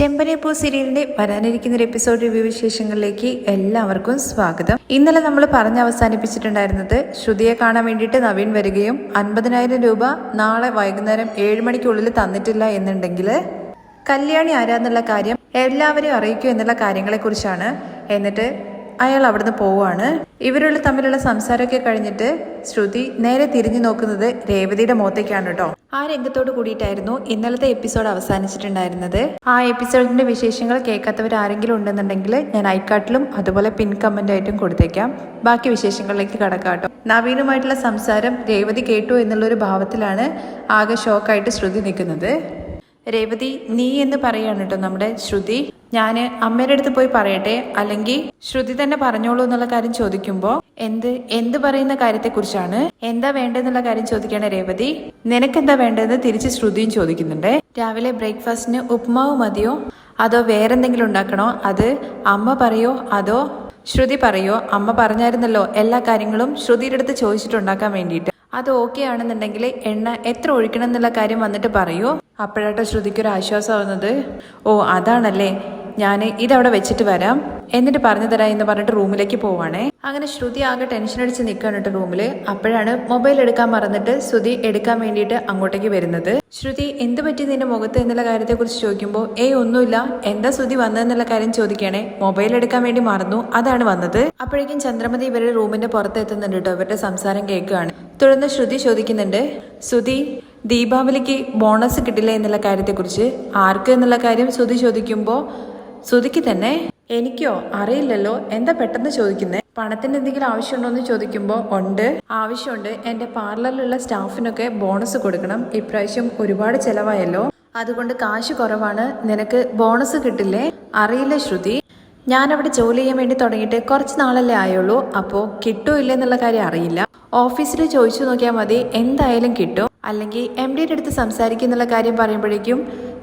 ചെമ്പനേപ്പൂ സീരിയലിന്റെ വരാനിരിക്കുന്ന ഒരു എപ്പിസോഡ് റിവ്യൂ വിശേഷങ്ങളിലേക്ക് എല്ലാവർക്കും സ്വാഗതം. ഇന്നലെ നമ്മൾ പറഞ്ഞ് അവസാനിപ്പിച്ചിട്ടുണ്ടായിരുന്നത് ശ്രുതിയെ കാണാൻ വേണ്ടിയിട്ട് നവീൻ വരികയും അൻപതിനായിരം രൂപ നാളെ വൈകുന്നേരം ഏഴ് മണിക്കുള്ളിൽ തന്നിട്ടില്ല എന്നുണ്ടെങ്കിൽ കല്യാണി ആരാന്നുള്ള കാര്യം എല്ലാവരെയും അറിയിക്കൂ എന്നുള്ള കാര്യങ്ങളെക്കുറിച്ചാണ്. എന്നിട്ട് അയാൾ അവിടുന്ന് പോവാണ് ഇവരുള്ള തമ്മിലുള്ള സംസാരമൊക്കെ കഴിഞ്ഞിട്ട് ശ്രുതി നേരെ തിരിഞ്ഞു നോക്കുന്നത് രേവതിയുടെ മുഖത്തേക്കാണ് കേട്ടോ. ആ രംഗത്തോട് കൂടിയിട്ടായിരുന്നു ഇന്നലത്തെ എപ്പിസോഡ് അവസാനിച്ചിട്ടുണ്ടായിരുന്നത്. ആ എപ്പിസോഡിന്റെ വിശേഷങ്ങൾ കേൾക്കാത്തവർ ആരെങ്കിലും ഉണ്ടെന്നുണ്ടെങ്കിൽ ഞാൻ ഐക്കാട്ടിലും അതുപോലെ പിൻ കമന്റ് ആയിട്ടും കൊടുത്തേക്കാം. ബാക്കി വിശേഷങ്ങളിലേക്ക് കടക്കാം കേട്ടോ. നവീനുമായിട്ടുള്ള സംസാരം രേവതി കേട്ടു എന്നുള്ളൊരു ഭാവത്തിലാണ് ആകെ ഷോക്കായിട്ട് ശ്രുതി നിൽക്കുന്നത്. രേവതി നീ എന്ന് പറയാണ് കേട്ടോ നമ്മുടെ ശ്രുതി. ഞാൻ അമ്മയുടെ അടുത്ത് പോയി പറയട്ടെ? അല്ലെങ്കിൽ ശ്രുതി തന്നെ പറഞ്ഞോളൂ എന്നുള്ള കാര്യം ചോദിക്കുമ്പോ എന്ത് എന്ത് പറയുന്ന കാര്യത്തെക്കുറിച്ചാണ്? എന്താ വേണ്ടതെന്നുള്ള കാര്യം ചോദിക്കണ രേവതി? നിനക്കെന്താ വേണ്ടതെന്ന് തിരിച്ച് ശ്രുതിയും ചോദിക്കുന്നുണ്ട്. രാവിലെ ബ്രേക്ക്ഫാസ്റ്റിന് ഉപ്മാവ് മതിയോ? അതോ വേറെന്തെങ്കിലും ഉണ്ടാക്കണോ? അത് അമ്മ പറയോ? അതോ ശ്രുതി പറയോ? അമ്മ പറഞ്ഞായിരുന്നല്ലോ എല്ലാ കാര്യങ്ങളും ശ്രുതിയുടെ അടുത്ത് ചോദിച്ചിട്ടുണ്ടാക്കാൻ വേണ്ടിയിട്ട്. അത് ഓക്കെ ആണെന്നുണ്ടെങ്കിൽ എണ്ണ എത്ര ഒഴിക്കണം എന്നുള്ള കാര്യം വന്നിട്ട് പറയൂ. അപ്പോഴാട്ടോ ശ്രുതിക്കൊരു ആശ്വാസമാവുന്നത്. ഓ അതാണല്ലേ. ഞാൻ ഇതവിടെ വെച്ചിട്ട് വരാം. എന്നിട്ട് പറഞ്ഞു തരാം എന്ന് പറഞ്ഞിട്ട് റൂമിലേക്ക് പോവാണേ. അങ്ങനെ ശ്രുതി ആകെ ടെൻഷൻ അടിച്ച് നിൽക്കുകയാണ് കേട്ടോ റൂമിൽ അപ്പോഴാണ് മൊബൈൽ എടുക്കാൻ മറന്നിട്ട് ശ്രുതി എടുക്കാൻ വേണ്ടിയിട്ട് അങ്ങോട്ടേക്ക് വരുന്നത്. ശ്രുതി എന്ത് പറ്റി നിന്റെ മുഖത്ത് എന്നുള്ള കാര്യത്തെക്കുറിച്ച് ചോദിക്കുമ്പോൾ ഏയ് ഒന്നുമില്ല. എന്താ ശ്രുതി വന്നതെന്നുള്ള കാര്യം ചോദിക്കുകയാണെ മൊബൈൽ എടുക്കാൻ വേണ്ടി മറന്നു. അതാണ് വന്നത്. അപ്പോഴേക്കും ചന്ദ്രമതി ഇവരുടെ റൂമിന്റെ പുറത്ത് എത്തുന്നുണ്ട് കേട്ടോ. ഇവരുടെ സംസാരം കേൾക്കുകയാണ്. തുടർന്ന് ശ്രുതി ചോദിക്കുന്നുണ്ട് ശ്രുതി ദീപാവലിക്ക് ബോണസ് കിട്ടില്ല എന്നുള്ള കാര്യത്തെക്കുറിച്ച്? ആർക്ക് എന്നുള്ള കാര്യം ശ്രുതി ചോദിക്കുമ്പോൾ ശ്രുതിക്ക് തന്നെ എനിക്കോ? അറിയില്ലല്ലോ. എന്താ പെട്ടെന്ന് ചോദിക്കുന്നേ? പണത്തിന് എന്തെങ്കിലും ആവശ്യമുണ്ടോ എന്ന് ചോദിക്കുമ്പോൾ ഉണ്ട്. ആവശ്യമുണ്ട്. എന്റെ പാർലറിലുള്ള സ്റ്റാഫിനൊക്കെ ബോണസ് കൊടുക്കണം. ഇപ്രാവശ്യം ഒരുപാട് ചെലവായല്ലോ. അതുകൊണ്ട് കാശ് കുറവാണ്. നിനക്ക് ബോണസ് കിട്ടില്ലേ? അറിയില്ല ശ്രുതി. ഞാൻ അവിടെ ജോലി ചെയ്യാൻ വേണ്ടി തുടങ്ങിയിട്ട് കുറച്ച് നാളല്ലേ ആയുള്ളൂ. അപ്പോൾ കിട്ടോ ഇല്ലെന്നുള്ള കാര്യം അറിയില്ല. ഓഫീസിൽ ചോദിച്ചു നോക്കിയാൽ മതി. എന്തായാലും കിട്ടും. അല്ലെങ്കിൽ എം ഡിയുടെ അടുത്ത് സംസാരിക്കുന്നുള്ള കാര്യം പറയുമ്പോഴേക്കും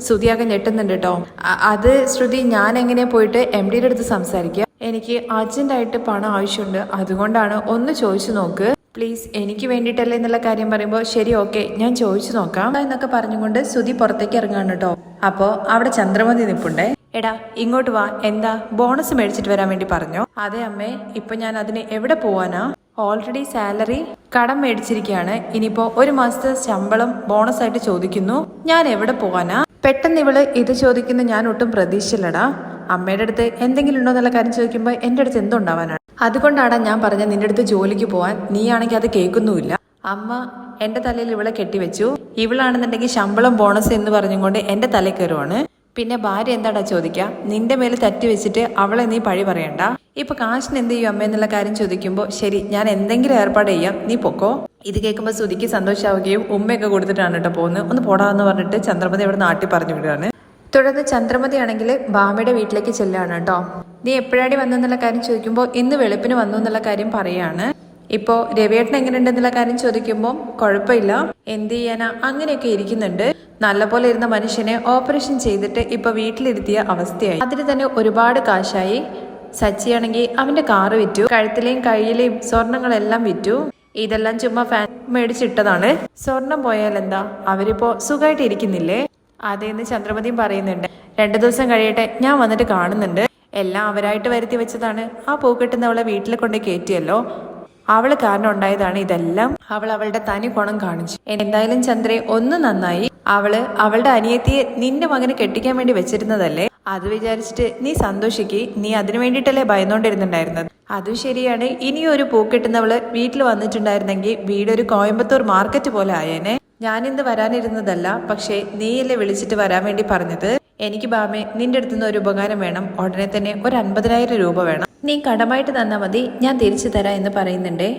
ശ്രുതിയാകെ ഞെട്ടുന്നുണ്ട് കേട്ടോ. അത് ശ്രുതി ഞാൻ എങ്ങനെ പോയിട്ട് എം ഡിയുടെ അടുത്ത് സംസാരിക്കുക എനിക്ക് അർജന്റായിട്ട് പണം ആവശ്യമുണ്ട്. അതുകൊണ്ടാണ് ഒന്ന് ചോദിച്ചു നോക്ക്. പ്ലീസ് എനിക്ക് വേണ്ടിയിട്ടല്ലേ എന്നുള്ള കാര്യം പറയുമ്പോൾ ശരി ഓക്കെ ഞാൻ ചോദിച്ചു നോക്കാം. എന്നൊക്കെ പറഞ്ഞുകൊണ്ട് ശ്രുതി പുറത്തേക്ക് ഇറങ്ങാണ് കേട്ടോ. അപ്പോൾ അവിടെ ചന്ദ്രമതി നിപ്പുണ്ടേ. എടാ ഇങ്ങോട്ട് വാ. എന്താ ബോണസ് മേടിച്ചിട്ട് വരാൻ വേണ്ടി പറഞ്ഞോ? അതെ അമ്മേ ഇപ്പൊ ഞാൻ അതിന് എവിടെ പോവാനാ? ഓൾറെഡി സാലറി കടം മേടിച്ചിരിക്കുകയാണ്. ഇനിയിപ്പോ ഒരു മാസത്തെ ശമ്പളം ബോണസ് ആയിട്ട് ചോദിക്കുന്നു. ഞാൻ എവിടെ പോകാനാ? പെട്ടെന്ന് ഇവൾ ഇത് ചോദിക്കുന്ന ഞാൻ ഒട്ടും പ്രതീക്ഷിച്ചില്ലടാ. അമ്മയുടെ അടുത്ത് എന്തെങ്കിലും ഉണ്ടോ എന്നുള്ള കാര്യം ചോദിക്കുമ്പോൾ എന്റെ അടുത്ത് എന്തുണ്ടാവാനാണ് അതുകൊണ്ടാണ് ഞാൻ പറഞ്ഞ നിന്റെ അടുത്ത് ജോലിക്ക് പോവാൻ. നീയാണെങ്കിൽ അത് കേൾക്കുന്നുമില്ല. അമ്മ എന്റെ തലയിൽ ഇവളെ കെട്ടിവെച്ചു. ഇവളാണെന്നുണ്ടെങ്കിൽ ശമ്പളം ബോണസ് എന്ന് പറഞ്ഞുകൊണ്ട് എന്റെ തലയിൽ കയറുവാണ്. പിന്നെ ഭാര്യ എന്താടാ ചോദിക്കുക നിന്റെ മേലെ തട്ടി വെച്ചിട്ട് അവളെ നീ പഴി പറയണ്ട. ഇപ്പൊ കാശിന് എന്ത് ചെയ്യും അമ്മ എന്നുള്ള കാര്യം ചോദിക്കുമ്പോൾ ശരി ഞാൻ എന്തെങ്കിലും ഏർപ്പാട് ചെയ്യാം. നീ പൊക്കോ? ഇത് കേൾക്കുമ്പോൾ സുധിക്ക് സന്തോഷാവുകയും ഉമ്മയൊക്കെ കൊടുത്തിട്ടാണ് കേട്ടോ പോകുന്നത്. ഒന്ന് പോടാന്ന് പറഞ്ഞിട്ട് ചന്ദ്രമതി അവിടെ നാട്ടിൽ പറഞ്ഞു വിടുകയാണ്. തുടർന്ന് ചന്ദ്രമതി ആണെങ്കിൽ ബാമയുടെ വീട്ടിലേക്ക് ചെല്ലുകയാണ് കേട്ടോ. നീ എപ്പോഴാടി വന്നെന്നുള്ള കാര്യം ചോദിക്കുമ്പോൾ ഇന്ന് വെളുപ്പിന് വന്നു എന്നുള്ള കാര്യം പറയാണ്. ഇപ്പോ രവിയേട്ടൻ എങ്ങനെയുണ്ടെന്നുള്ള കാര്യം ചോദിക്കുമ്പോൾ കുഴപ്പമില്ല. എന്ത് ചെയ്യാനാ? അങ്ങനെയൊക്കെ ഇരിക്കുന്നുണ്ട്. നല്ലപോലെ ഇരുന്ന മനുഷ്യനെ ഓപ്പറേഷൻ ചെയ്തിട്ട് ഇപ്പൊ വീട്ടിലിരുത്തിയ അവസ്ഥയായി. അതിന് തന്നെ ഒരുപാട് കാശായി. സച്ചിയാണെങ്കിൽ അവന്റെ കാറ് വിറ്റു. കഴുത്തിലെയും കയ്യിലെയും സ്വർണങ്ങളെല്ലാം വിറ്റു. ഇതെല്ലാം ചുമ്മാ ഫാൻ മേടിച്ചിട്ടതാണ്. സ്വർണം പോയാൽ എന്താ? അവരിപ്പോ സുഖമായിട്ട് ഇരിക്കുന്നില്ലേ? അതേന്ന് ചന്ദ്രമതിയും പറയുന്നുണ്ട്. രണ്ടു ദിവസം കഴിയട്ടെ ഞാൻ വന്നിട്ട് കാണുന്നുണ്ട്. എല്ലാം അവരായിട്ട് വരുത്തി വെച്ചതാണ്. ആ പൂക്കെട്ടുന്നവളെ വീട്ടിൽ കൊണ്ട് കയറ്റിയല്ലോ അവൾ കാരണം ഉണ്ടായതാണ് ഇതെല്ലാം. അവൾ അവളുടെ തനി ഗുണം കാണിച്ചു. എന്തായാലും ചന്ദ്രയെ ഒന്ന് നന്നായി. അവൾ അവളുടെ അനിയത്തിയെ നിന്റെ മകന് കെട്ടിക്കാൻ വേണ്ടി വെച്ചിരുന്നതല്ലേ? അത് വിചാരിച്ചിട്ട് നീ സന്തോഷിക്ക്. നീ അതിനു വേണ്ടിയിട്ടല്ലേ ഭയന്നോണ്ടിരുന്നുണ്ടായിരുന്നത് അതും ശരിയാണ്. ഇനിയും ഒരു പൂക്കെട്ടുന്നവൾ വീട്ടിൽ വന്നിട്ടുണ്ടായിരുന്നെങ്കിൽ വീടൊരു കോയമ്പത്തൂർ മാർക്കറ്റ് പോലെ ആയേനെ. ഞാനിന്ന് വരാനിരുന്നതല്ല പക്ഷേ നീയല്ലേ വിളിച്ചിട്ട് വരാൻ വേണ്ടി പറഞ്ഞത്? എനിക്ക് ബാമേ നിന്റെ അടുത്തുനിന്ന് ഒരു ഉപകാരം വേണം. ഉടനെ തന്നെ ഒരു അൻപതിനായിരം രൂപ വേണം. നീ കടമായിട്ട് തന്നാൽ മതി. ഞാൻ തിരിച്ചു തരാം എന്ന് പറയുന്നുണ്ടേ.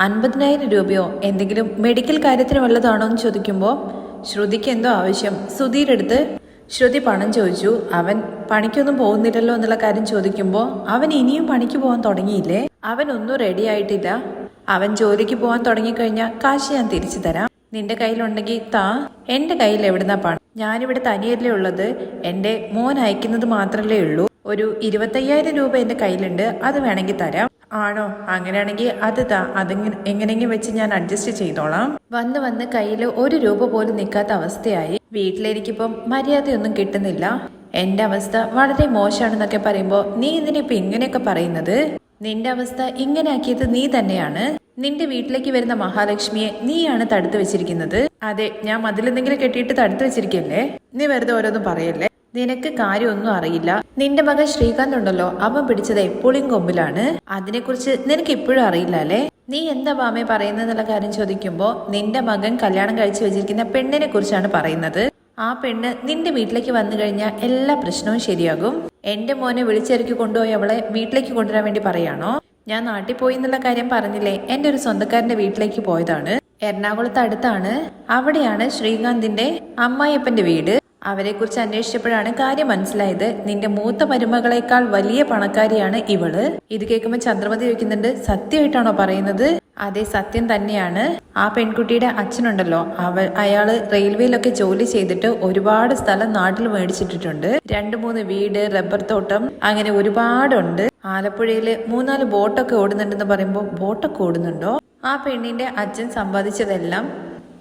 അൻപതിനായിരം രൂപയോ എന്തെങ്കിലും മെഡിക്കൽ കാര്യത്തിന് വല്ലതാണോ എന്ന് ചോദിക്കുമ്പോൾ ശ്രുതിക്ക് എന്തോ ആവശ്യം. സുധീരെടുത്ത് ശ്രുതി പണം ചോദിച്ചു. അവൻ പണിക്കൊന്നും പോകുന്നില്ലല്ലോ എന്നുള്ള കാര്യം ചോദിക്കുമ്പോൾ അവൻ ഇനിയും പണിക്ക് പോകാൻ തുടങ്ങിയില്ലേ? അവൻ ഒന്നും റെഡി ആയിട്ടില്ല. അവൻ ജോലിക്ക് പോകാൻ തുടങ്ങിക്കഴിഞ്ഞാൽ കാശ് ഞാൻ തിരിച്ചു തരാം. നിന്റെ കയ്യിലുണ്ടെങ്കിൽ താ. എന്റെ കയ്യിൽ എവിടുന്നാ പണം? ഞാനിവിടെ തനിയല്ലേ ഉള്ളത്. എന്റെ മോൻ അയക്കുന്നത് മാത്രമല്ലേ ഉള്ളൂ. ഒരു ഇരുപത്തയ്യായിരം രൂപ എന്റെ കയ്യിലുണ്ട്. അത് വേണമെങ്കിൽ തരാം. ആണോ? അങ്ങനെയാണെങ്കിൽ അത് താ. അത് എങ്ങനെയെങ്കിലും വെച്ച് ഞാൻ അഡ്ജസ്റ്റ് ചെയ്തോളാം. വന്ന് വന്ന് കയ്യിൽ ഒരു രൂപ പോലും നിൽക്കാത്ത അവസ്ഥയായി. വീട്ടിലെനിക്കിപ്പം മര്യാദയൊന്നും കിട്ടുന്നില്ല. എന്റെ അവസ്ഥ വളരെ മോശമാണെന്നൊക്കെ പറയുമ്പോ നീ എന്തിനിപ്പോ ഇങ്ങനെയൊക്കെ പറയുന്നത്? നിന്റെ അവസ്ഥ ഇങ്ങനെ ആക്കിയത് നീ തന്നെയാണ്. നിന്റെ വീട്ടിലേക്ക് വരുന്ന മഹാലക്ഷ്മിയെ നീയാണ് തടുത്തു വെച്ചിരിക്കുന്നത്. അതെ ഞാൻ മതിലെന്തെങ്കിലും കെട്ടിയിട്ട് തടുത്തു വെച്ചിരിക്കല്ലേ? നീ വെറുതെ ഓരോന്നും പറയല്ലേ? നിനക്ക് കാര്യമൊന്നും അറിയില്ല. നിന്റെ മകൻ ശ്രീകാന്ത് ഉണ്ടല്ലോ അവൻ പിടിച്ചത് എപ്പോഴും കൊമ്പിലാണ്. അതിനെക്കുറിച്ച് നിനക്ക് ഇപ്പോഴും അറിയില്ല അല്ലേ? നീ എന്താ ബാമേ പറയുന്നതെന്നുള്ള കാര്യം ചോദിക്കുമ്പോ നിന്റെ മകൻ കല്യാണം കഴിച്ചു വെച്ചിരിക്കുന്ന പെണ്ണിനെ കുറിച്ചാണ് പറയുന്നത്. ആ പെണ്ണ് നിന്റെ വീട്ടിലേക്ക് വന്നു കഴിഞ്ഞാൽ എല്ലാ പ്രശ്നവും ശരിയാകും. എന്റെ മോനെ വിളിച്ചിറക്കി കൊണ്ടുപോയി അവളെ വീട്ടിലേക്ക് കൊണ്ടുവരാൻ വേണ്ടി പറയാണോ? ഞാൻ നാട്ടിൽ പോയി എന്നുള്ള കാര്യം പറഞ്ഞില്ലേ? എന്റെ ഒരു സ്വന്തക്കാരന്റെ വീട്ടിലേക്ക് പോയതാണ്. എറണാകുളത്ത് അടുത്താണ്. അവിടെയാണ് ശ്രീകാന്തിന്റെ അമ്മായിയപ്പന്റെ വീട്. അവരെ കുറിച്ച് അന്വേഷിച്ചപ്പോഴാണ് കാര്യം മനസ്സിലായത്. നിന്റെ മൂത്ത മരുമകളെക്കാൾ വലിയ പണക്കാരിയാണ് ഇവൾ. ഇത് കേൾക്കുമ്പോൾ ചന്ദ്രമതി ചോദിക്കുന്നുണ്ട് സത്യമായിട്ടാണോ പറയുന്നത്? അതെ സത്യം തന്നെയാണ്. ആ പെൺകുട്ടിയുടെ അച്ഛനുണ്ടല്ലോ. അവൾ അയാൾ റെയിൽവേയിലൊക്കെ ജോലി ചെയ്തിട്ട് ഒരുപാട് സ്ഥലം നാട്ടിൽ മേടിച്ചിട്ടിട്ടുണ്ട്. രണ്ടു മൂന്ന് വീട് റബ്ബർ തോട്ടം അങ്ങനെ ഒരുപാടുണ്ട്. ആലപ്പുഴയിൽ മൂന്നാൽ ബോട്ടൊക്കെ ഓടുന്നുണ്ടെന്ന് പറയുമ്പോൾ ബോട്ടൊക്കെ ഓടുന്നുണ്ടോ? ആ പെണ്ണിന്റെ അച്ഛൻ സമ്പാദിച്ചതെല്ലാം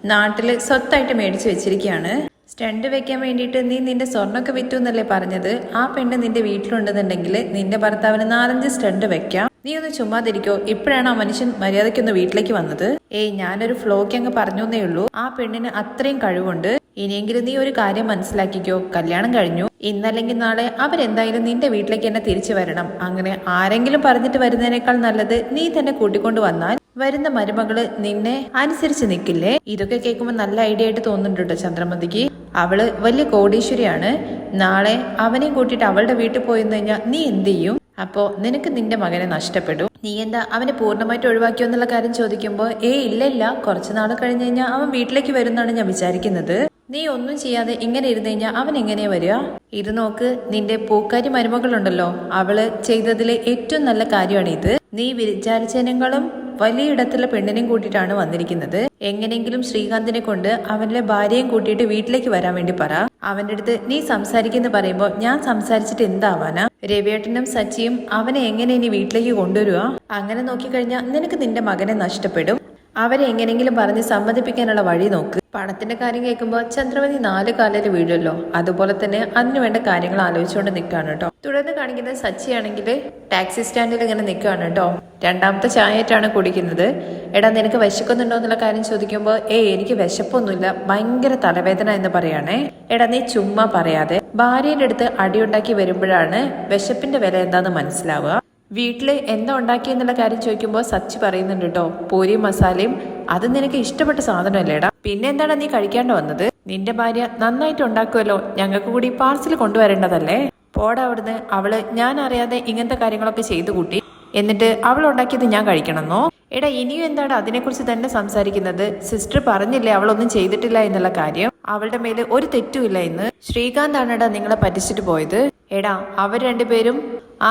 നാട്ടിൽ സ്വത്തായിട്ട് മേടിച്ചു വെച്ചിരിക്കുകയാണ്. സ്റ്റണ്ട് വെക്കാൻ വേണ്ടിയിട്ട് നീ നിന്റെ സ്വർണമൊക്കെ വിറ്റു എന്നല്ലേ പറഞ്ഞത്? ആ പെണ്ണ് നിന്റെ വീട്ടിലുണ്ടെന്നുണ്ടെങ്കിൽ നിന്റെ ഭർത്താവിന് നാലഞ്ച് സ്റ്റണ്ട് വെക്കാം. നീ ഒന്ന് ചുമ്മാതിരിക്കോ. ഇപ്പോഴാണ് ആ മനുഷ്യൻ മര്യാദയ്ക്കൊന്ന് വീട്ടിലേക്ക് വന്നത്? ഏയ് ഞാനൊരു ഫ്ലോക്ക് അങ്ങ് പറഞ്ഞേ ഉള്ളൂ. ആ പെണ്ണിന് അത്രയും കഴിവുണ്ട്. ഇനിയെങ്കിലും നീ ഒരു കാര്യം മനസ്സിലാക്കിക്കോ. കല്യാണം കഴിഞ്ഞു. ഇന്നല്ലെങ്കിൽ നാളെ അവരെന്തായാലും നിന്റെ വീട്ടിലേക്ക് തന്നെ തിരിച്ചു വരണം. അങ്ങനെ ആരെങ്കിലും പറഞ്ഞിട്ട് വരുന്നതിനേക്കാൾ നല്ലത് നീ തന്നെ കൂട്ടിക്കൊണ്ടു വന്നാൽ വരുന്ന മരുമകൾ നിന്നെ അനുസരിച്ച് നിൽക്കില്ലേ ഇതൊക്കെ കേൾക്കുമ്പോൾ നല്ല ഐഡിയ ആയിട്ട് തോന്നുന്നുണ്ട് ചന്ദ്രമതിക്ക്. അവൾ വലിയ കോടീശ്വരിയാണ്. നാളെ അവനെയും കൂട്ടിയിട്ട് അവളുടെ വീട്ടിൽ പോയിന്ന് കഴിഞ്ഞാൽ നീ എന്ത് ചെയ്യും? അപ്പോ നിനക്ക് നിന്റെ മകനെ നഷ്ടപ്പെടും. നീ എന്താ അവനെ പൂർണമായിട്ട് ഒഴിവാക്കിയോ എന്നുള്ള കാര്യം ചോദിക്കുമ്പോൾ ഏ ഇല്ല ഇല്ല. കുറച്ചു നാൾ കഴിഞ്ഞ് കഴിഞ്ഞാൽ അവൻ വീട്ടിലേക്ക് വരുന്നാണ് ഞാൻ വിചാരിക്കുന്നത്. നീ ഒന്നും ചെയ്യാതെ ഇങ്ങനെ ഇരുന്നു കഴിഞ്ഞാൽ അവൻ എങ്ങനെയാ വരിക? ഇത് നോക്ക് നിന്റെ പൂക്കാരി മരുമകളുണ്ടല്ലോ. അവൾ ചെയ്തതിലെ ഏറ്റവും നല്ല കാര്യമാണ് ഇത് നീ വിചാരിച്ചതിനേക്കാളും വലിയ ഇടത്തുള്ള പെണ്ണിനെയും കൂട്ടിയിട്ടാണ് വന്നിരിക്കുന്നത്. എങ്ങനെയെങ്കിലും ശ്രീകാന്തിനെ കൊണ്ട് അവന്റെ ഭാര്യയും കൂട്ടിയിട്ട് വീട്ടിലേക്ക് വരാൻ വേണ്ടി പറ. അവന്റെ അടുത്ത് നീ സംസാരിക്കുന്ന പറയുമ്പോ ഞാൻ സംസാരിച്ചിട്ട് എന്താവാനാ? രവിയേട്ടനും സച്ചിയും അവനെ എങ്ങനെ ഇനി വീട്ടിലേക്ക് കൊണ്ടുവരുക അങ്ങനെ നോക്കിക്കഴിഞ്ഞാൽ നിനക്ക് നിന്റെ മകനെ നഷ്ടപ്പെടും. അവരെ എങ്ങനെയെങ്കിലും പറഞ്ഞ് സമ്മതിപ്പിക്കാനുള്ള വഴി നോക്ക്. പണത്തിന്റെ കാര്യം കേൾക്കുമ്പോൾ ചന്ദ്രമതി നാല് കാലിൽ വീഴുമല്ലോ. അതുപോലെ തന്നെ അതിനു വേണ്ട കാര്യങ്ങൾ ആലോചിച്ചുകൊണ്ട് നിൽക്കുകയാണ് കേട്ടോ. തുടർന്ന് കാണിക്കുന്നത് സച്ചിയാണെങ്കിൽ ടാക്സി സ്റ്റാൻഡിൽ ഇങ്ങനെ നിൽക്കുകയാണ് കേട്ടോ. രണ്ടാമത്തെ ചായയായിട്ടാണ് കുടിക്കുന്നത്. എടാ നിനക്ക് വിശക്കുന്നുണ്ടോ എന്നുള്ള കാര്യം ചോദിക്കുമ്പോൾ ഏ എനിക്ക് വിശപ്പൊന്നുമില്ല. ഭയങ്കര തലവേദന എന്ന് പറയുകയാണേ എടാ നീ ചുമ്മാ പറയാതെ. ഭാര്യയുടെ അടുത്ത് അടിയുണ്ടാക്കി വരുമ്പോഴാണ് വിശപ്പിന്റെ വില എന്താന്ന് മനസ്സിലാവുക. വീട്ടിൽ എന്താ ഉണ്ടാക്കിയെന്നുള്ള കാര്യം ചോദിക്കുമ്പോൾ സച്ചി പറയുന്നുണ്ട് കേട്ടോ. പൂരി മസാലയും. അത് നിനക്ക് ഇഷ്ടപ്പെട്ട സാധനമല്ലേടാ പിന്നെ എന്താണ് നീ കഴിക്കാണ്ട് വന്നത്? നിന്റെ ഭാര്യ നന്നായിട്ട് ഉണ്ടാക്കുമല്ലോ ഞങ്ങൾക്ക് കൂടി പാർസൽ കൊണ്ടുവരേണ്ടതല്ലേ? പോടാ അവിടുന്ന്. അവൾ ഞാൻ അറിയാതെ ഇങ്ങനത്തെ കാര്യങ്ങളൊക്കെ ചെയ്തു കൂട്ടി. എന്നിട്ട് അവൾ ഉണ്ടാക്കിയത് ഞാൻ കഴിക്കണമെന്നോ? എടാ ഇനിയും എന്താണ് അതിനെക്കുറിച്ച് തന്നെ സംസാരിക്കുന്നത്? സിസ്റ്റർ പറഞ്ഞില്ലേ അവളൊന്നും ചെയ്തിട്ടില്ല എന്നുള്ള കാര്യം? അവളുടെ മേൽ ഒരു തെറ്റുമില്ല എന്ന് ശ്രീകാന്ത് ആണെടാ നിങ്ങളെ പറ്റിച്ചിട്ട് പോയത്. എടാ അവർ രണ്ടുപേരും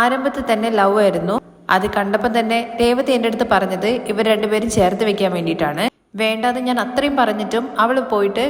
ആരംഭത്തിൽ തന്നെ ലവ് ആയിരുന്നു. അത് കണ്ടപ്പോൾ തന്നെ രേവതി എന്റെ അടുത്ത് പറഞ്ഞത് ഇവർ രണ്ടുപേരും ചേർത്ത് വെക്കാൻ വേണ്ടിയിട്ടാണ്. വേണ്ടാതെ ഞാൻ അത്രയും പറഞ്ഞിട്ടും അവൾ പോയിട്ട്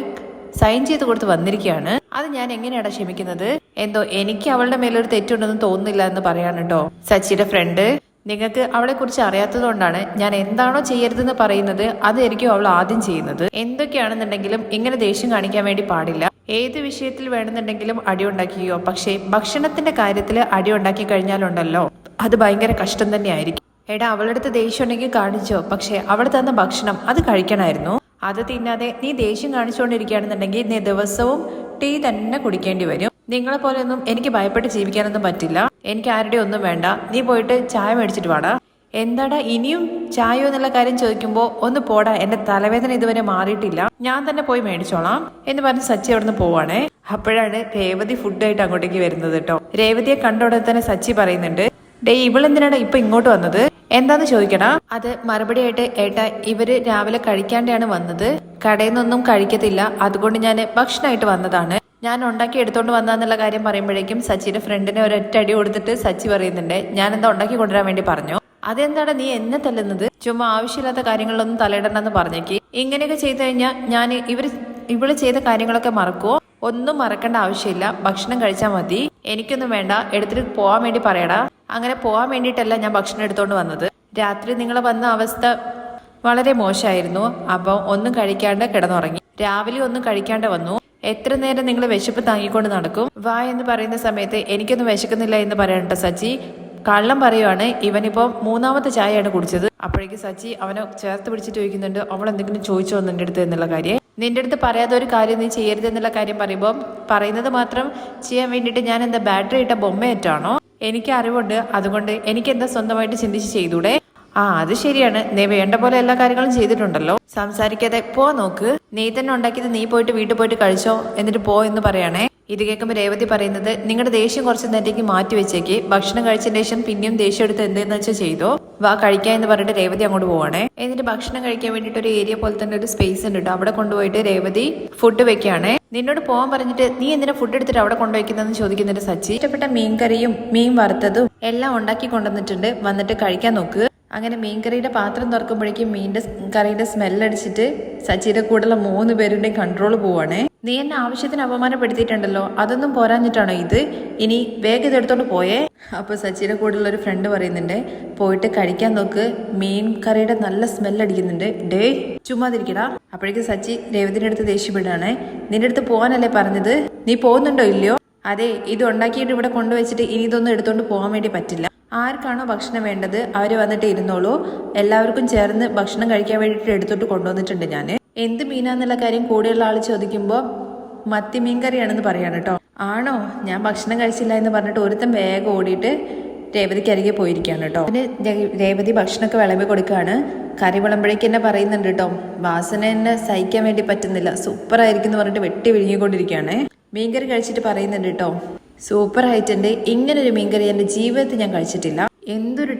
സൈൻ ചെയ്ത് കൊടുത്ത് വന്നിരിക്കുകയാണ്. അത് ഞാൻ എങ്ങനെയാണ് ക്ഷമിക്കുന്നത്? എന്തോ എനിക്ക് അവളുടെ മേലൊരു തെറ്റുണ്ടെന്ന് തോന്നുന്നില്ല എന്ന് പറയാണ് കേട്ടോ സച്ചിയുടെ ഫ്രണ്ട് നിങ്ങൾക്ക് അവളെ കുറിച്ച് അറിയാത്തതുകൊണ്ടാണ് ഞാൻ എന്താണോ ചെയ്യരുതെന്ന് പറയുന്നത് അതായിരിക്കും അവൾ ആദ്യം ചെയ്യുന്നത്. എന്തൊക്കെയാണെന്നുണ്ടെങ്കിലും ഇങ്ങനെ ദേഷ്യം കാണിക്കാൻ വേണ്ടി പാടില്ല. ഏത് വിഷയത്തിൽ വേണമെന്നുണ്ടെങ്കിലും അടി ഉണ്ടാക്കിയോ? പക്ഷേ ഭക്ഷണത്തിന്റെ കാര്യത്തിൽ അടി ഉണ്ടാക്കി കഴിഞ്ഞാലുണ്ടല്ലോ. അത് ഭയങ്കര കഷ്ടം തന്നെയായിരിക്കും. എടാ അവളുടെ അടുത്ത് ദേഷ്യം ഉണ്ടെങ്കിൽ കാണിച്ചോ. പക്ഷെ അവൾ തന്ന ഭക്ഷണം അത് കഴിക്കണമായിരുന്നു. അത് തിന്നാതെ നീ ദേഷ്യം കാണിച്ചുകൊണ്ടിരിക്കുകയാണെന്നുണ്ടെങ്കിൽ നീ ദിവസവും ടീ തന്നെ കുടിക്കേണ്ടി വരും. നിങ്ങളെ പോലെയൊന്നും എനിക്ക് ഭയപ്പെട്ട് ജീവിക്കാനൊന്നും പറ്റില്ല. എനിക്ക് ആരുടെ ഒന്നും വേണ്ട. നീ പോയിട്ട് ചായ മേടിച്ചിട്ട് വാടാ. എന്താടാ ഇനിയും ചായയോ എന്നുള്ള കാര്യം ചോദിക്കുമ്പോൾ ഒന്ന് പോടാ. എന്റെ തലവേദന ഇതുവരെ മാറിയിട്ടില്ല. ഞാൻ തന്നെ പോയി മേടിച്ചോളാം എന്ന് പറഞ്ഞ് സച്ചി അവിടുന്ന് പോവാണേ. അപ്പോഴാണ് രേവതി ഫുഡ് ആയിട്ട് അങ്ങോട്ടേക്ക് വരുന്നത് കേട്ടോ രേവതിയെ കണ്ട ഉടനെ തന്നെ സച്ചി പറയുന്നുണ്ട് ഡേ ഇവളെന്തിനാണ് ഇപ്പൊ ഇങ്ങോട്ട് വന്നത്? എന്താന്ന് ചോദിക്കണ അത് മറുപടി ആയിട്ട് ഏട്ടാ ഇവർ രാവിലെ കഴിക്കാണ്ടാണ് വന്നത്. കടയിൽ നിന്നൊന്നും കഴിക്കത്തില്ല. അതുകൊണ്ട് ഞാൻ ഭക്ഷണമായിട്ട് വന്നതാണ്. ഞാൻ ഉണ്ടാക്കി എടുത്തോണ്ട് വന്നാന്നുള്ള കാര്യം പറയുമ്പോഴേക്കും സച്ചിന്റെ ഫ്രണ്ടിനെ ഒരൊറ്റ അടി കൊടുത്തിട്ട് സച്ചി പറയുന്നുണ്ട്. ഞാൻ എന്താ ഉണ്ടാക്കി കൊണ്ടുവരാൻ വേണ്ടി പറഞ്ഞു. അതെന്താണ് നീ എന്നെ തല്ലുന്നത്? ചുമ്മാ ആവശ്യമില്ലാത്ത കാര്യങ്ങളിലൊന്നും തലയിടണമെന്ന് പറഞ്ഞേക്ക്. ഇങ്ങനെയൊക്കെ ചെയ്തു കഴിഞ്ഞാൽ ഞാൻ ഇവർ ഇവൾ ചെയ്ത കാര്യങ്ങളൊക്കെ മറക്കുവോ? ഒന്നും മറക്കേണ്ട ആവശ്യമില്ല. ഭക്ഷണം കഴിച്ചാൽ മതി. എനിക്കൊന്നും വേണ്ട. എടുത്തിട്ട് പോവാൻ വേണ്ടി പറയടാ. അങ്ങനെ പോവാൻ വേണ്ടിയിട്ടല്ല ഞാൻ ഭക്ഷണം എടുത്തോണ്ട് വന്നത്. രാത്രി നിങ്ങൾ വന്ന അവസ്ഥ വളരെ മോശമായിരുന്നു. അപ്പം ഒന്നും കഴിക്കാണ്ട് കിടന്നുറങ്ങി. രാവിലെ ഒന്നും കഴിക്കാണ്ട് വന്നു. എത്ര നേരം നിങ്ങൾ വിശപ്പ് താങ്ങിക്കൊണ്ട് നടക്കും? വാ എന്ന് പറയുന്ന സമയത്ത് എനിക്കൊന്നും വിശക്കുന്നില്ല എന്ന് പറയണ്ട സച്ചി. കള്ളം പറയുവാണ്. ഇവനിപ്പോൾ മൂന്നാമത്തെ ചായയാണ് കുടിച്ചത്. അപ്പോഴേക്ക് സച്ചി അവനെ ചേർത്ത് പിടിച്ചിട്ട് ചോദിക്കുന്നുണ്ട് അവൾ എന്തെങ്കിലും ചോദിച്ചോ നിന്റെ അടുത്ത്? എന്നുള്ള കാര്യം. നിന്റെ അടുത്ത് പറയാത്ത ഒരു കാര്യം നീ ചെയ്യരുത് എന്നുള്ള കാര്യം പറയുമ്പോൾ പറയുന്നത് മാത്രം ചെയ്യാൻ വേണ്ടിയിട്ട് ഞാൻ എന്താ ബാറ്ററി ഇട്ട ബൊമ്മയേറ്റാണോ? എനിക്ക് അറിവുണ്ട്. അതുകൊണ്ട് എനിക്ക് എന്താ സ്വന്തമായിട്ട് ചിന്തിച്ച് ചെയ്തൂടെ? ആ അത് ശരിയാണ്. നീ വേണ്ട പോലെ എല്ലാ കാര്യങ്ങളും ചെയ്തിട്ടുണ്ടല്ലോ. സംസാരിക്കാതെ പോ നോക്ക്. നീ തന്നെ ഉണ്ടാക്കിയത് നീ പോയിട്ട് വീട്ടിൽ പോയിട്ട് കഴിച്ചോ എന്നിട്ട് പോ എന്ന് പറയണേ. ഇത് കേൾക്കുമ്പോൾ രേവതി പറയുന്നത് നിങ്ങളുടെ ദേഷ്യം കുറച്ച് നേരത്തേക്ക് മാറ്റി വെച്ചേക്ക്. ഭക്ഷണം കഴിച്ചതിന് ശേഷം പിന്നെയും ദേഷ്യം എടുത്ത് എന്തെന്ന് വെച്ചാൽ ചെയ്തോ? വാ കഴിക്കാം എന്ന് പറഞ്ഞിട്ട് രേവതി അങ്ങോട്ട് പോവാണേ. എന്നിട്ട് ഭക്ഷണം കഴിക്കാൻ വേണ്ടിയിട്ട് ഒരു ഏരിയ പോലെ തന്നെ ഒരു സ്പേസ് ഉണ്ട് കേട്ടോ അവിടെ കൊണ്ടുപോയിട്ട് രേവതി ഫുഡ് വെക്കുകയാണേ നിന്നോട് പോവാൻ പറഞ്ഞിട്ട് നീ എന്തിനാ ഫുഡ് എടുത്തിട്ട് അവിടെ കൊണ്ടുവയ്ക്കുന്നതെന്ന് ചോദിക്കുന്നുണ്ട് സച്ചി? ഇഷ്ടപ്പെട്ട മീൻ കറിയും മീൻ വറുത്തതും എല്ലാം ഉണ്ടാക്കി കൊണ്ടുവന്നിട്ടുണ്ട്. വന്നിട്ട് കഴിക്കാൻ നോക്ക്. അങ്ങനെ മീൻകറിയുടെ പാത്രം തുറക്കുമ്പോഴേക്കും മീന്റെ കറിയുടെ സ്മെല്ലടിച്ചിട്ട് സച്ചിയുടെ കൂടെയുള്ള മൂന്ന് പേരുടെയും കൺട്രോൾ പോവാണേ. നീ എന്നെ ആവശ്യത്തിന് അപമാനപ്പെടുത്തിയിട്ടുണ്ടല്ലോ. അതൊന്നും പോരാഞ്ഞിട്ടാണോ ഇത്? ഇനി വേഗം ഇതെടുത്തോണ്ട് പോയേ. അപ്പോൾ സച്ചിയുടെ കൂടെയുള്ള ഒരു ഫ്രണ്ട് പറയുന്നുണ്ട് പോയിട്ട് കഴിക്കാൻ നോക്ക്. മീൻ കറിയുടെ നല്ല സ്മെല്ലടിക്കുന്നുണ്ട്. ഡേ ചുമ്മാതിരിക്കടാ. അപ്പോഴേക്കും സച്ചി രേവതിന്റെ അടുത്ത് ദേഷ്യപ്പെടുകയാണ് നിന്റെ അടുത്ത് പോകാനല്ലേ പറഞ്ഞത്? നീ പോകുന്നുണ്ടോ ഇല്ലയോ? അതെ ഇത് ഉണ്ടാക്കിയിട്ട് ഇവിടെ കൊണ്ടുവച്ചിട്ട് ഇനി ഇതൊന്നും എടുത്തോണ്ട് പോകാൻ വേണ്ടി പറ്റില്ല. ആർക്കാണോ ഭക്ഷണം വേണ്ടത് അവർ വന്നിട്ട് ഇരുന്നോളൂ. എല്ലാവർക്കും ചേർന്ന് ഭക്ഷണം കഴിക്കാൻ വേണ്ടിയിട്ട് എടുത്തോട്ട് കൊണ്ടുവന്നിട്ടുണ്ട് ഞാൻ എന്ത് മീനാന്നുള്ള കാര്യം കൂടെയുള്ള ആൾ ചോദിക്കുമ്പോൾ മത്തി മീൻ കറിയാണെന്ന് പറയാണ് കേട്ടോ ആണോ? ഞാൻ ഭക്ഷണം കഴിച്ചില്ല എന്ന് പറഞ്ഞിട്ട് ഒരുത്തം വേഗം ഓടിയിട്ട് രേവതിക്ക് അരികെ പോയിരിക്കുകയാണ് കേട്ടോ രേ- രേവതി ഭക്ഷണമൊക്കെ വിളമ്പി കൊടുക്കുകയാണ്. കറി വിളമ്പഴേക്ക് എന്നെ പറയുന്നുണ്ട് കേട്ടോ വാസന എന്നെ സഹിക്കാൻ വേണ്ടി പറ്റുന്നില്ല. സൂപ്പറായിരിക്കും എന്ന് പറഞ്ഞിട്ട് വെട്ടി വിഴുങ്ങിക്കൊണ്ടിരിക്കുകയാണ്. മീൻകറി കഴിച്ചിട്ട് പറയുന്നുണ്ട് കേട്ടോ സൂപ്പർ ആയിട്ടുണ്ട് ഇങ്ങനൊരു മീൻകറി എന്റെ ജീവിതത്തിൽ ഞാൻ കഴിച്ചിട്ടില്ല. എന്തൊരു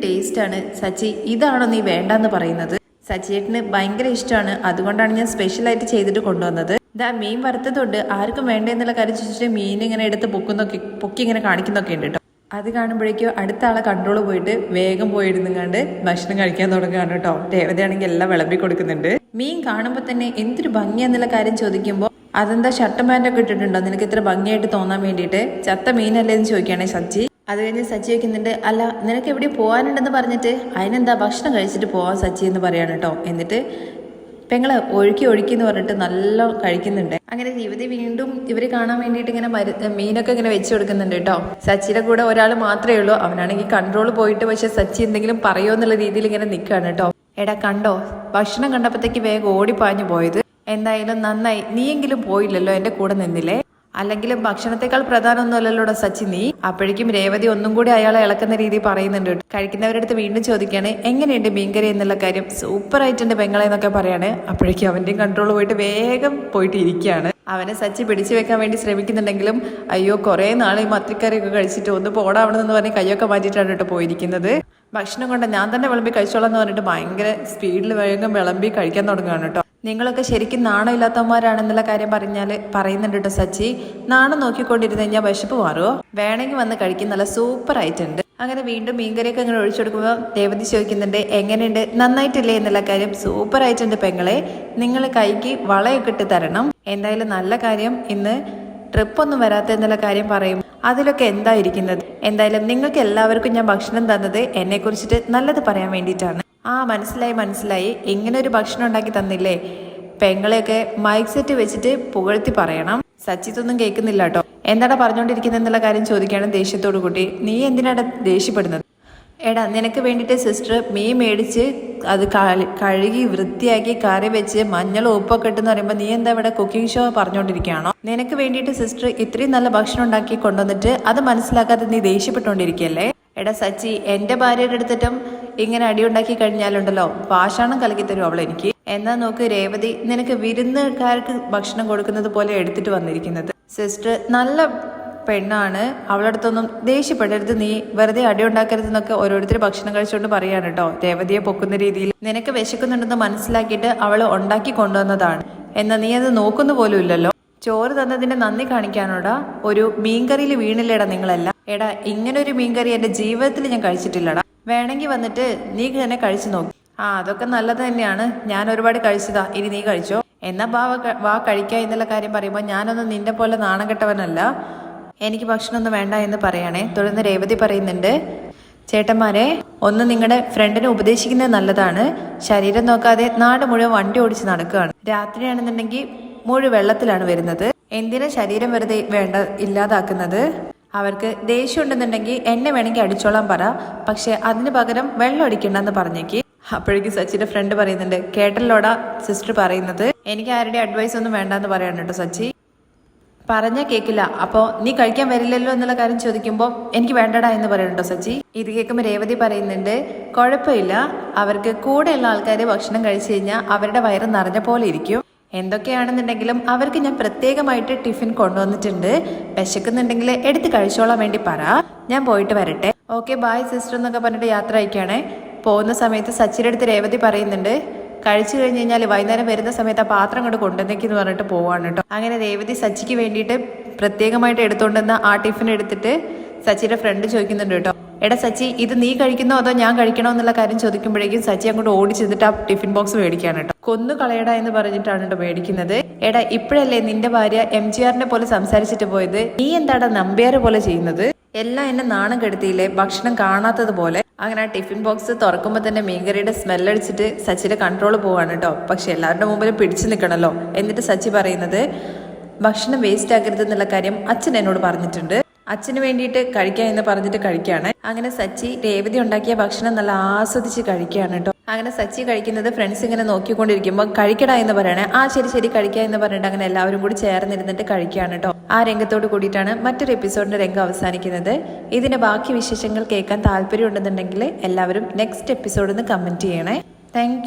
ആണ് സച്ചി ഇതാണോ നീ വേണ്ടെന്ന് പറയുന്നത്? സച്ചിയേട്ടന് ഭയങ്കര ഇഷ്ടമാണ്. അതുകൊണ്ടാണ് ഞാൻ സ്പെഷ്യലായിട്ട് ചെയ്തിട്ട് കൊണ്ടുവന്നത്. ഇതാ മീൻ വറുത്തതുകൊണ്ട് ആർക്കും വേണ്ട എന്നുള്ള കാര്യം ചോദിച്ചിട്ട് മീൻ ഇങ്ങനെ എടുത്ത് പൊക്കുന്നൊക്കെ പൊക്കി ഇങ്ങനെ കാണിക്കുന്നൊക്കെ ഉണ്ട് കേട്ടോ. അത് കാണുമ്പോഴേക്കും അടുത്ത ആളെ കൺട്രോൾ പോയിട്ട് വേഗം പോയിരുന്നുങ്ങാണ്ട് ഭക്ഷണം കഴിക്കാൻ തുടങ്ങുകയാണ് കേട്ടോ. ദേവതയാണെങ്കിൽ എല്ലാം വിളമ്പി കൊടുക്കുന്നുണ്ട്. മീൻ കാണുമ്പോൾ തന്നെ എന്തൊരു ഭംഗിയാന്നുള്ള കാര്യം ചോദിക്കുമ്പോൾ അതെന്താ ഷർട്ടും പാന്റൊക്കെ ഇട്ടിട്ടുണ്ടോ? നിനക്ക് ഇത്ര ഭംഗിയായിട്ട് തോന്നാൻ വേണ്ടിയിട്ട്. ചത്ത മീനല്ലേ എന്ന് ചോദിക്കുകയാണെ സച്ചി. അത് കഴിഞ്ഞ് സച്ചി വയ്ക്കുന്നുണ്ട് അല്ല നിനക്ക് എവിടെ പോകാനുണ്ടെന്ന് പറഞ്ഞിട്ട് അതിനെന്താ ഭക്ഷണം കഴിച്ചിട്ട് പോവാൻ സച്ചി എന്ന് പറയാണ് കേട്ടോ എന്നിട്ട് പെങ്ങൾ ഒഴുക്കി ഒഴുക്കി എന്ന് പറഞ്ഞിട്ട് നല്ല കഴിക്കുന്നുണ്ട്. അങ്ങനെ യുവതി വീണ്ടും ഇവർ കാണാൻ വേണ്ടിയിട്ട് ഇങ്ങനെ മീനൊക്കെ ഇങ്ങനെ വെച്ചു കൊടുക്കുന്നുണ്ട് കേട്ടോ സച്ചിയുടെ കൂടെ ഒരാൾ മാത്രമേ ഉള്ളൂ. അവനാണെങ്കിൽ കൺട്രോൾ പോയിട്ട് പക്ഷെ സച്ചി എന്തെങ്കിലും പറയുമോ എന്നുള്ള രീതിയിൽ ഇങ്ങനെ നിൽക്കുകയാണ് കേട്ടോ എടാ കണ്ടോ? ഭക്ഷണം കണ്ടപ്പോഴത്തേക്ക് വേഗം ഓടിപ്പാഞ്ഞു പോയത്. എന്തായാലും നന്നായി. നീയെങ്കിലും പോയില്ലല്ലോ എന്റെ കൂടെ നിന്നില്ലേ? അല്ലെങ്കിലും ഭക്ഷണത്തെക്കാൾ പ്രധാനമൊന്നുമല്ലല്ലോ സച്ചി നീ? അപ്പോഴേക്കും രേവതി ഒന്നും കൂടി അയാളെ ഇളക്കുന്ന രീതി പറയുന്നുണ്ട്. കഴിക്കുന്നവരുടെ അടുത്ത് വീണ്ടും ചോദിക്കാണ് എങ്ങനെയുണ്ട് മീൻകറി എന്നുള്ള കാര്യം? സൂപ്പർ ആയിട്ടുണ്ട് പെങ്ങളെ എന്നൊക്കെ പറയാണ്. അപ്പോഴേക്കും അവന്റെയും കൺട്രോൾ പോയിട്ട് വേഗം പോയിട്ട് ഇരിക്കുകയാണ്. അവനെ സച്ചി പിടിച്ചു വെക്കാൻ വേണ്ടി ശ്രമിക്കുന്നുണ്ടെങ്കിലും അയ്യോ കുറേ നാൾ ഈ മത്തിക്കറിയൊക്കെ കഴിച്ചിട്ട് ഒന്ന് പോടാവണമെന്ന് പറഞ്ഞ് കൈയൊക്കെ മാറ്റിയിട്ടാണ് കേട്ടോ പോയിരിക്കുന്നത്. ഭക്ഷണം കൊണ്ട് ഞാൻ തന്നെ വിളമ്പി കഴിച്ചോളാം എന്ന് പറഞ്ഞിട്ട് ഭയങ്കര സ്പീഡിൽ വേഗം വിളമ്പി കഴിക്കാൻ തുടങ്ങുകയാണ് കേട്ടോ. നിങ്ങളൊക്കെ ശരിക്കും നാണം ഇല്ലാത്തവന്മാരാണെന്നുള്ള കാര്യം പറഞ്ഞാൽ പറയുന്നുണ്ട് കേട്ടോ സച്ചി. നാണം നോക്കിക്കൊണ്ടിരുന്ന് കഴിഞ്ഞാൽ വിശപ്പ് മാറുമോ വേണമെങ്കിൽ വന്ന് കഴിക്കും നല്ല സൂപ്പർ ആയിട്ടുണ്ട്. അങ്ങനെ വീണ്ടും മീൻകറിയൊക്കെ അങ്ങനെ ഒഴിച്ചെടുക്കുമ്പോൾ ദേവതി ചോദിക്കുന്നുണ്ട് എങ്ങനെയുണ്ട്? നന്നായിട്ടില്ലേ? എന്നുള്ള കാര്യം സൂപ്പർ ആയിട്ടുണ്ട് പെങ്ങളെ. നിങ്ങൾ കൈക്ക് വളയൊക്കെ ഇട്ട് തരണം. എന്തായാലും നല്ല കാര്യം ഇന്ന് ട്രിപ്പ് ഒന്നും വരാത്ത എന്നുള്ള കാര്യം പറയും. അതിലൊക്കെ എന്താ ഇരിക്കുന്നത്? എന്തായാലും നിങ്ങൾക്ക് എല്ലാവർക്കും ഞാൻ ഭക്ഷണം തന്നത് എന്നെ കുറിച്ചിട്ട് നല്ലത് പറയാൻ വേണ്ടിയിട്ടാണ്. ആ മനസ്സിലായി മനസ്സിലായി. ഇങ്ങനെ ഒരു ഭക്ഷണം ഉണ്ടാക്കി തന്നില്ലേ? പെങ്ങളെയൊക്കെ മൈക്ക് സെറ്റ് വെച്ചിട്ട് പുകഴ്ത്തി പറയണം. സച്ചിത്തൊന്നും കേൾക്കുന്നില്ല കേട്ടോ. എന്താണ് പറഞ്ഞുകൊണ്ടിരിക്കുന്നത് എന്നുള്ള കാര്യം ചോദിക്കുകയാണ് ദേഷ്യത്തോടു കൂടി. നീ എന്തിനാണ് ദേഷ്യപ്പെടുന്നത്? എടാ നിനക്ക് വേണ്ടിയിട്ട് സിസ്റ്റർ മീൻ മേടിച്ച് അത് കഴുകി വൃത്തിയാക്കി കറി വെച്ച് മഞ്ഞളും ഉപ്പൊക്കെ ഇട്ടെന്ന് പറയുമ്പോൾ നീ എന്താ ഇവിടെ കുക്കിംഗ് ഷോ പറഞ്ഞുകൊണ്ടിരിക്കുകയാണോ നിനക്ക് വേണ്ടിയിട്ട് സിസ്റ്റർ ഇത്രയും നല്ല ഭക്ഷണം ഉണ്ടാക്കി കൊണ്ടുവന്നിട്ട് അത് മനസ്സിലാക്കാതെ നീ ദേഷ്യപ്പെട്ടുകൊണ്ടിരിക്കുകയല്ലേ? എടാ സച്ചി എന്റെ ഭാര്യയുടെ അടുത്തിട്ടും ഇങ്ങനെ അടിയുണ്ടാക്കി കഴിഞ്ഞാലുണ്ടല്ലോ പാഷാണം കലക്കി തരും അവളെനിക്ക് എന്നാ നോക്ക് രേവതി നിനക്ക് വിരുന്നുകാർക്ക് ഭക്ഷണം കൊടുക്കുന്നത് പോലെ എടുത്തിട്ട് വന്നിരിക്കുന്നത്. സിസ്റ്റർ നല്ല പെണ്ണാണ്. അവളുടെ അടുത്തൊന്നും ദേഷ്യപ്പെടരുത് നീ. വെറുതെ അടി ഉണ്ടാക്കരുത് എന്നൊക്കെ ഓരോരുത്തർ ഭക്ഷണം കഴിച്ചുകൊണ്ട് പറയാണ് കേട്ടോ. രേവതിയെ പൊക്കുന്ന രീതിയിൽ നിനക്ക് വിശക്കുന്നുണ്ടെന്ന് മനസ്സിലാക്കിയിട്ട് അവൾ ഉണ്ടാക്കി കൊണ്ടുവന്നതാണ്. എന്നാ നീ അത് നോക്കുന്ന പോലും ഇല്ലല്ലോ. ചോറ് തന്നതിന്റെ നന്ദി കാണിക്കാനോടാ? ഒരു മീൻകറിയിൽ വീണില്ലേടാ നിങ്ങളല്ല. എടാ ഇങ്ങനെ ഒരു മീൻകറി എന്റെ ജീവിതത്തിൽ ഞാൻ കഴിച്ചിട്ടില്ലടാ. വേണമെങ്കിൽ വന്നിട്ട് നീ തന്നെ കഴിച്ചു നോക്കി. ആ അതൊക്കെ നല്ലത് തന്നെയാണ്. ഞാൻ ഒരുപാട് കഴിച്ചതാ. ഇനി നീ കഴിച്ചോ? എന്നാ ബാ വാ കഴിക്കുക എന്നുള്ള കാര്യം പറയുമ്പോൾ ഞാനൊന്നും നിന്റെ പോലെ നാണം കെട്ടവനല്ല. എനിക്ക് ഭക്ഷണമൊന്നും വേണ്ട എന്ന് പറയണേ. തുടർന്ന് രേവതി പറയുന്നുണ്ട് ചേട്ടന്മാരെ ഒന്ന് നിങ്ങളുടെ ഫ്രണ്ടിനെ ഉപദേശിക്കുന്നത് നല്ലതാണ്. ശരീരം നോക്കാതെ നാട് മുഴുവൻ വണ്ടി ഓടിച്ച് നടക്കുകയാണ്. രാത്രിയാണെന്നുണ്ടെങ്കിൽ മുഴുവൻ വെള്ളത്തിലാണ് വരുന്നത്. എന്തിനാ ശരീരം വെറുതെ വേണ്ട ഇല്ലാതാക്കുന്നത്? അവർക്ക് ദേഷ്യം ഉണ്ടെന്നുണ്ടെങ്കിൽ എന്നെ വേണമെങ്കിൽ അടിച്ചോളാൻ പറ. പക്ഷെ അതിന് പകരം വെള്ളം അടിക്കണ്ടെന്ന് പറഞ്ഞേക്ക്. അപ്പോഴേക്കും സച്ചിന്റെ ഫ്രണ്ട് പറയുന്നുണ്ട് കേട്ടല്ലോടാ? സിസ്റ്റർ പറയുന്നത്. എനിക്ക് ആരുടെ അഡ്വൈസ് ഒന്നും വേണ്ടെന്ന് പറയാണ് കേട്ടോ സച്ചി. പറഞ്ഞ കേക്കില്ല. അപ്പോൾ നീ കഴിക്കാൻ വരില്ലല്ലോ എന്നുള്ള കാര്യം ചോദിക്കുമ്പോൾ എനിക്ക് വേണ്ടടാ എന്ന് പറയുന്നുണ്ടോ സച്ചി. ഇത് കേൾക്കുമ്പോൾ രേവതി പറയുന്നുണ്ട് കുഴപ്പമില്ല. അവർക്ക് കൂടെയുള്ള ആൾക്കാർ ഭക്ഷണം കഴിച്ചു കഴിഞ്ഞാൽ അവരുടെ വയറ് നിറഞ്ഞ പോലെ ഇരിക്കും. എന്തൊക്കെയാണെന്നുണ്ടെങ്കിലും അവർക്ക് ഞാൻ പ്രത്യേകമായിട്ട് ടിഫിൻ കൊണ്ടുവന്നിട്ടുണ്ട്. വിശക്കുന്നുണ്ടെങ്കിൽ എടുത്ത് കഴിച്ചോളാൻ വേണ്ടി പറ. ഞാൻ പോയിട്ട് വരട്ടെ. ഓക്കെ ബായ് സിസ്റ്റർ എന്നൊക്കെ പറഞ്ഞിട്ട് യാത്ര അയക്കുകയാണേ പോകുന്ന സമയത്ത് സച്ചിന്റെ അടുത്ത് രേവതി പറയുന്നുണ്ട്. കഴിച്ചു കഴിഞ്ഞ് കഴിഞ്ഞാൽ വൈകുന്നേരം വരുന്ന സമയത്ത് ആ പാത്രം കൊണ്ട് കൊണ്ടുവന്നേക്കെന്ന് പറഞ്ഞിട്ട് പോവാണ് കേട്ടോ. അങ്ങനെ രേവതി സച്ചിക്ക് വേണ്ടിയിട്ട് പ്രത്യേകമായിട്ട് എടുത്തുകൊണ്ടുവന്ന ആ ടിഫിൻ എടുത്തിട്ട് സച്ചിയുടെ ഫ്രണ്ട് ചോദിക്കുന്നുണ്ട് കേട്ടോ. എടാ സച്ചി ഇത് നീ കഴിക്കുന്നോ അതോ ഞാൻ കഴിക്കണോ എന്നുള്ള കാര്യം ചോദിക്കുമ്പോഴേക്കും സച്ചി അങ്ങോട്ട് ഓടി ചെന്നിട്ട് ആ ടിഫിൻ ബോക്സ് മേടിക്കാണ് കേട്ടോ. കൊന്നു കളയടാ എന്ന് പറഞ്ഞിട്ടാണ് കേട്ടോ മേടിക്കുന്നത്. എടാ ഇപ്പോഴല്ലേ നിന്റെ ഭാര്യ എം ജി ആറിനെ പോലെ സംസാരിച്ചിട്ട് പോയത്? നീ എന്താടാ നമ്പ്യാരെ പോലെ ചെയ്യുന്നത്? എല്ലാം എന്നെ നാണം കെടുത്തിയില്ലേ? ഭക്ഷണം കാണാത്തതുപോലെ. അങ്ങനെ ആ ടിഫിൻ ബോക്സ് തുറക്കുമ്പോൾ തന്നെ മീൻകറിയുടെ സ്മെല്ലടിച്ചിട്ട് സച്ചിയുടെ കൺട്രോൾ പോവാണ് കേട്ടോ. പക്ഷെ എല്ലാവരുടെ മുമ്പിൽ പിടിച്ചു നിൽക്കണല്ലോ. എന്നിട്ട് സച്ചി പറയുന്നത് ഭക്ഷണം വേസ്റ്റ് ആക്കരുത് എന്നുള്ള കാര്യം അച്ഛൻ എന്നോട് പറഞ്ഞിട്ടുണ്ട്. അച്ഛന് വേണ്ടിയിട്ട് കഴിക്കാം എന്ന് പറഞ്ഞിട്ട് കഴിക്കുകയാണ്. അങ്ങനെ സച്ചി രേവതി ഉണ്ടാക്കിയ ഭക്ഷണം നല്ല ആസ്വദിച്ച് കഴിക്കുകയാണ് കേട്ടോ. അങ്ങനെ സച്ചി കഴിക്കുന്നത് ഫ്രണ്ട്സ് ഇങ്ങനെ നോക്കിക്കൊണ്ടിരിക്കുമ്പോൾ കഴിക്കടാ എന്ന് പറയണേ. ആ ശരി ശരി കഴിക്കുക എന്ന് പറഞ്ഞിട്ട് അങ്ങനെ എല്ലാവരും കൂടി ചേർന്നിരുന്നിട്ട് കഴിക്കുകയാണ് കേട്ടോ. ആ രംഗത്തോട് കൂടിയിട്ടാണ് മറ്റൊരു എപ്പിസോഡിന്റെ രംഗം അവസാനിക്കുന്നത്. ഇതിന്റെ ബാക്കി വിശേഷങ്ങൾ കേൾക്കാൻ താല്പര്യം ഉണ്ടെന്നുണ്ടെങ്കിൽ എല്ലാവരും നെക്സ്റ്റ് എപ്പിസോഡിൽ നിന്ന് കമന്റ് ചെയ്യണേ. താങ്ക്